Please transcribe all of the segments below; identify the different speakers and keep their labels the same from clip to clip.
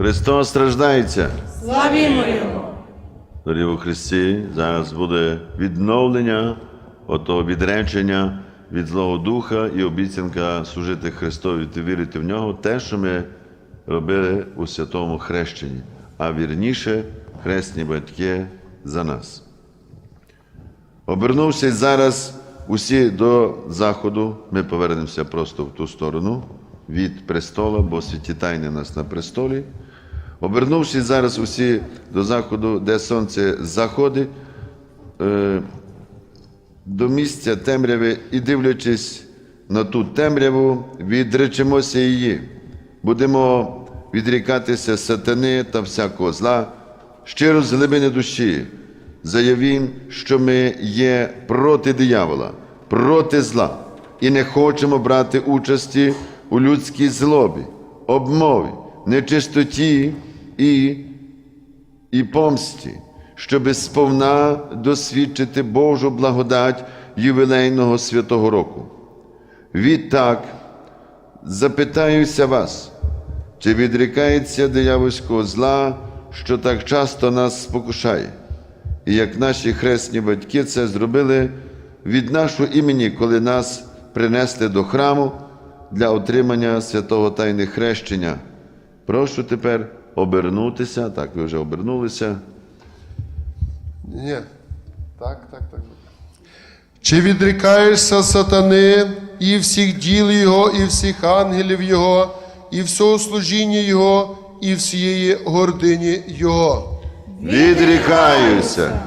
Speaker 1: Христос страждається.
Speaker 2: Славімо Його!
Speaker 1: Дорогі у Христі, зараз буде відновлення отого відречення від Злого Духа і обіцянка служити Христові та вірити в нього, те, що ми робили у святому хрещенні, а вірніше хресні батьки за нас. Обернувшись зараз усі до заходу, ми повернемося просто в ту сторону від престола, бо святі тайни нас на престолі. Обернувшись зараз усі до заходу, де сонце заходить, е, до місця темряви і дивлячись на ту темряву, відречемося її. Будемо відрікатися сатани та всякого зла, щиро з глибини душі. Заявім, що ми є проти диявола, проти зла і не хочемо брати участі у людській злобі, обмові, нечистоті і, і помсті, щоби сповна досвідчити Божу благодать ювілейного святого року. Відтак запитаюся вас, чи відрікається диявольського зла, що так часто нас спокушає, і як наші хресні батьки це зробили від нашого імені, коли нас принесли до храму для отримання святого тайни хрещення. Прошу тепер обернутися, так ви вже обернулися.
Speaker 3: Ні. Так, так, так. Чи відрікаєшся сатани і всіх діл Його, і всіх ангелів Його, і всього служіння Його, і всієї гордині Його?
Speaker 1: Відрікаюся.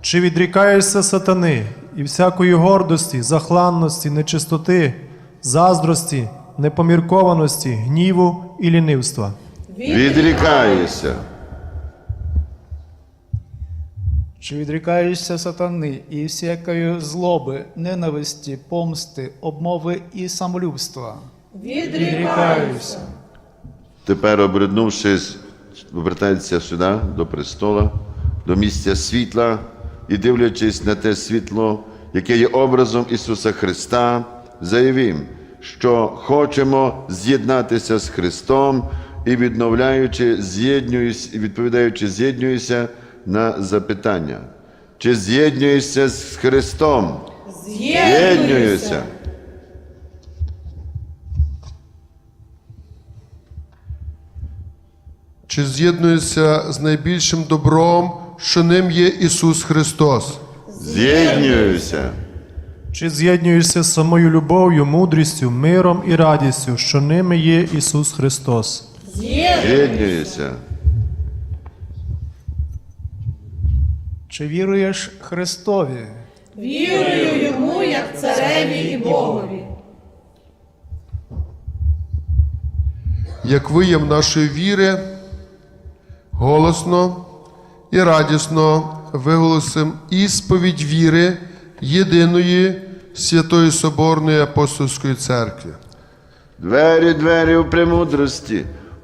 Speaker 4: Чи відрікаєшся сатани і всякої гордості, захланності, нечистоти, заздрості, непоміркованості, гніву і лінивства?
Speaker 1: Відрікаюся.
Speaker 5: Чи відрікаєшся сатани і всякої злоби, ненависті, помсти, обмови і самолюбства?
Speaker 2: Відрікаюся!
Speaker 1: Тепер, обернувшись, повертається сюди, до престола, до місця світла і дивлячись на те світло, яке є образом Ісуса Христа, заявім, що хочемо з'єднатися з Христом і відновляючи, з'єднуюсь, відповідаючи, з'єднуюся на запитання. Чи з'єднуєшся з Христом? З'єднуюся.
Speaker 3: Чи з'єднуєшся з найбільшим добром, що ним є Ісус Христос?
Speaker 1: З'єднуюся.
Speaker 4: Чи з'єднуєшся з самою любов'ю, мудрістю, миром і радістю, що ними є Ісус Христос?
Speaker 1: З'єднуюся.
Speaker 5: Чи віруєш Христові?
Speaker 2: Вірую йому як цареві і Богові.
Speaker 3: як вияв нашої віри, голосно і радісно виголосим ісповідь віри єдиної Святої Соборної Апостольської Церкви.
Speaker 1: Двері, двері у премудрості,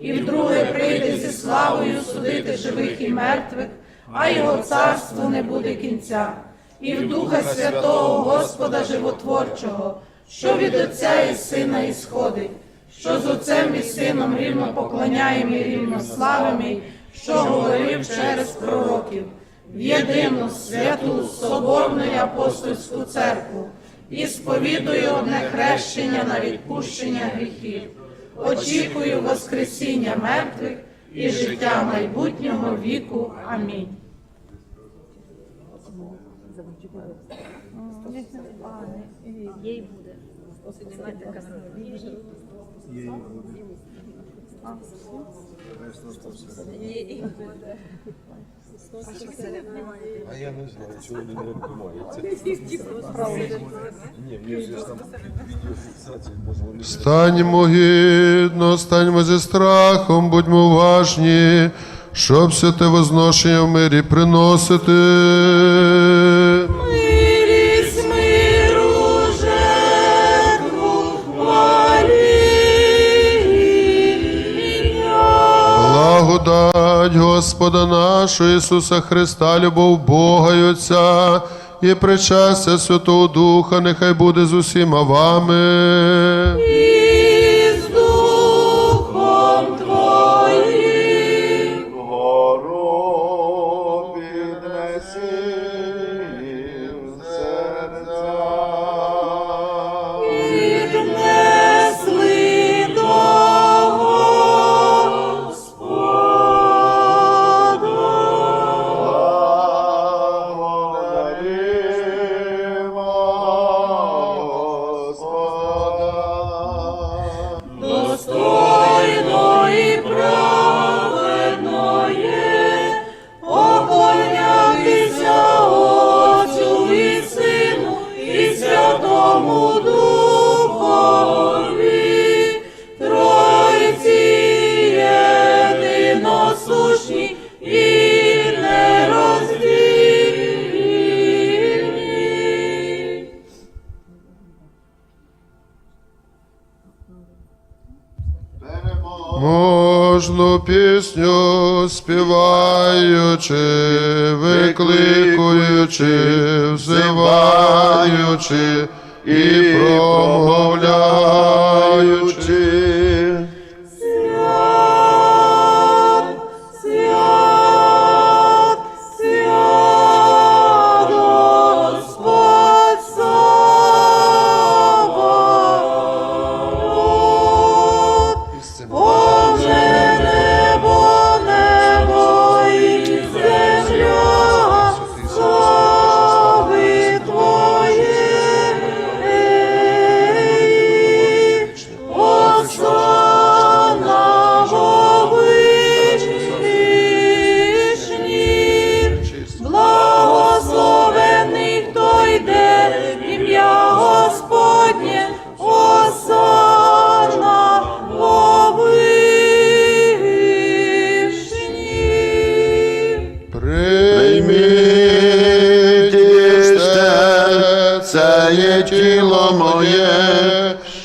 Speaker 2: і вдруге прийде зі славою судити живих і мертвих, а його царству не буде кінця, і в Духа Святого Господа Животворчого, що від Отця і Сина ісходить, що з Отцем і Сином рівно поклоняємо і рівно славимо, що говорив через пророків, в єдину святу Соборну і апостольську церкву, і сповідую одне хрещення на відпущення гріхів. Очікую Воскресіння мертвих і життя майбутнього віку. Амінь.
Speaker 6: Їй буде.
Speaker 7: А я не знаю, чого вони не відбуваються.
Speaker 2: Станьмо гідно, станьмо зі страхом, будьмо уважні, щоб святе возношення в мирі приносити. Благодать Господа нашого Ісуса Христа, любов Бога і Отця і причастя Святого Духа, нехай буде з усіма вами. Пісню співаючи, викликуючи, взиваючи і промовляючи. Є тіло моє,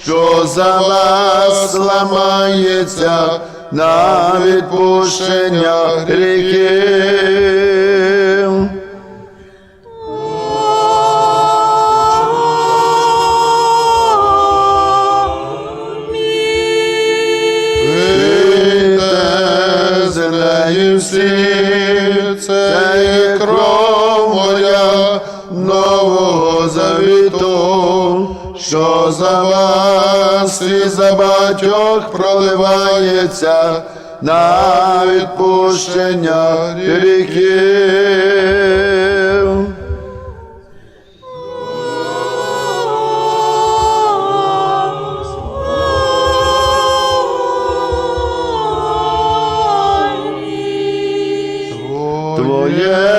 Speaker 2: що за вас ламається на відпущення гріхів. Вас за батьох проливається на відпущення гріхів. Твоє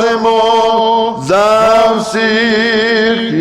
Speaker 2: приносимо за всіх